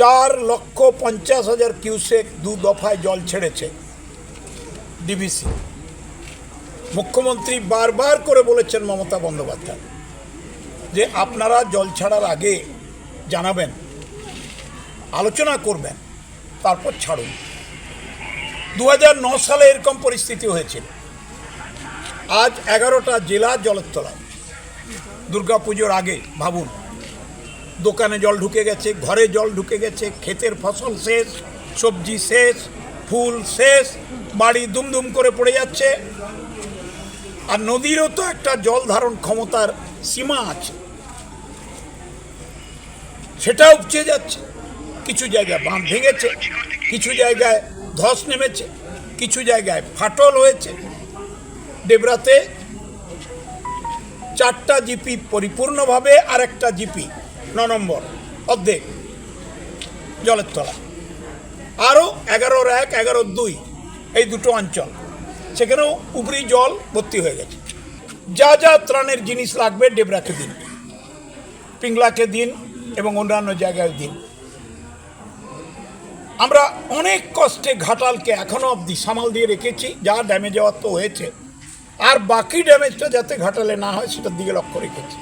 চার লক্ষ পঞ্চাশ হাজার কিউসেক দু দফায় জল ছেড়েছে ডিবিসি মুখ্যমন্ত্রী বারবার করে বলেছেন মমতা বন্দ্যোপাধ্যায়, যে আপনারা জল ছাড়ার আগে জানাবেন, আলোচনা করবেন, তারপর ছাড়ুন। দু সালে এরকম পরিস্থিতি হয়েছিল। আজ এগারোটা জেলা জলের তলায় দুর্গাপুজোর আগে, ভাবুন। দোকানে জল ঢুকে গেছে, ঘরে জল ঢুকে গেছে, ক্ষেতের ফসল শেষ, সবজি শেষ, ফুল শেষ, বাড়ি দুমদুম করে পড়ে যাচ্ছে। আর নদীরও তো একটা জল ধারণ ক্ষমতার সীমা আছে। সেটা উপচে যাচ্ছে। কিছু জায়গায় বাঁধ ভেঙেছে, কিছু জায়গায় ধস নেমেছে, কিছু জায়গায় ফাটল হয়েছে। ডেবরাতে চারটা জিপি পরিপূর্ণভাবে আর একটা জিপি ন নম্বর, অর্ধেক, জলের তলা। আরও এগারোর এক এগারোর দুই, এই দুটো অঞ্চল। সেখানেও উপরি জল ভর্তি হয়ে গেছে। যা যা ত্রাণের জিনিস লাগবে ডেবরাকে দিন, পিংলাকে দিন এবং অন্যান্য জায়গায় দিন। আমরা অনেক কষ্টে ঘাটালকে এখনও অবধি সামাল দিয়ে রেখেছি, যা ড্যামেজ হওয়ার তো হয়েছে। আর বাকি ড্যামেজটা যাতে ঘাটালে না হয়, সেটার দিকে লক্ষ্য রেখেছি।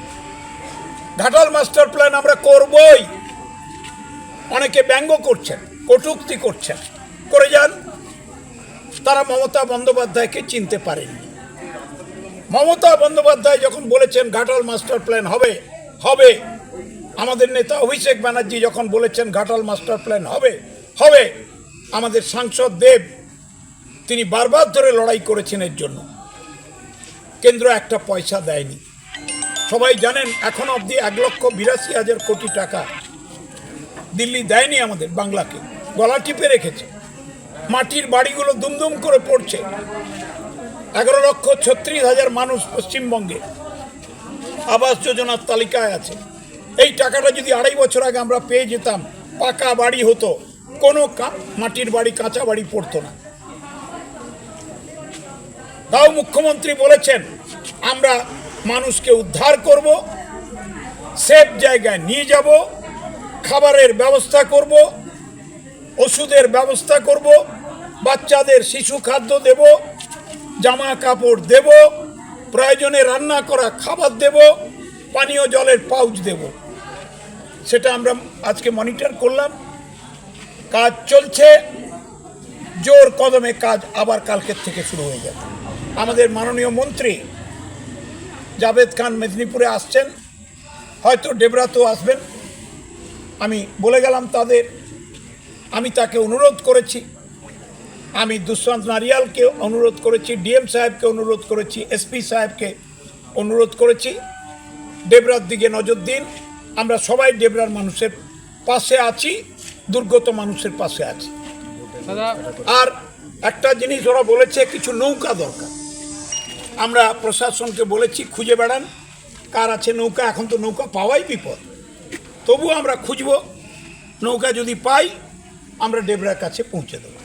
ঘাটাল মাস্টার প্ল্যান আমরা করবই। অনেকে ব্যঙ্গ করছেন, কটুক্তি করছেন। করে যান, তারা মমতা বন্দ্যোপাধ্যায়কে চিনতে পারেননি। মমতা বন্দ্যোপাধ্যায় যখন বলেছেন ঘাটাল মাস্টার প্ল্যান হবে হবে। আমাদের নেতা অভিষেক ব্যানার্জি যখন বলেছেন ঘাটাল মাস্টার প্ল্যান হবে হবে। আমাদের সাংসদ দেব, তিনি বারবার ধরে লড়াই করেছেন এর জন্য। কেন্দ্র একটা পয়সা দেয়নি। সবাই জানেন, এখন অবধি এক লক্ষ বিরাশি হাজার কোটি টাকা দিল্লি দেয়নি আমাদের বাংলাকে। গলা টিপে রেখেছে। মাটির বাড়িগুলো দুমদুম করে পড়ছে। এগারো লক্ষ ছত্রিশ হাজার মানুষ পশ্চিমবঙ্গে আবাস যোজনার তালিকায় আছে। এই টাকাটা যদি আড়াই বছর আগে আমরা পেয়ে যেতাম, পাকা বাড়ি হতো, কোনো মাটির বাড়ি, কাঁচা বাড়ি পড়তো না। তাও মুখ্যমন্ত্রী বলেছেন, আমরা মানুষকে উদ্ধার করব, সেফ জায়গায় নিয়ে যাব, খাবারের ব্যবস্থা করব, ওষুধের ব্যবস্থা করব, বাচ্চাদের শিশু খাদ্য দেব, জামা কাপড় দেব, প্রয়োজনে রান্না করা খাবার দেব, পানীয় জলের পাউচ দেব। সেটা আমরা আজকে মনিটর করলাম। কাজ চলছে। জোর কদমে কাজ আবার কালকের থেকে শুরু হয়ে যাবে আমাদের মাননীয় মন্ত্রী জাভেদ খান মেদিনীপুরে আসছেন হয়তো ডেবরাতেও আসবেন। আমি বলে গেলাম তাদের আমি তাকে অনুরোধ করেছি। আমি দুষ্যন্ত নারিয়ালকে অনুরোধ করেছি ডিএম সাহেবকে অনুরোধ করেছি এসপি সাহেবকে অনুরোধ করেছি। ডেবরার দিকে নজর দিন আমরা সবাই ডেবরার মানুষের পাশে আছি দুর্গত মানুষের পাশে আছি। আর একটা জিনিস ওরা বলেছে কিছু নৌকা দরকার। আমরা প্রশাসনকে বলেছি, খুঁজে বেড়ান। কার আছে নৌকা? এখন তো নৌকা পাওয়াই বিপদ। তবু আমরা খুঁজব। নৌকা যদি পাই, আমরা ডেবরার কাছে পৌঁছে দেবো।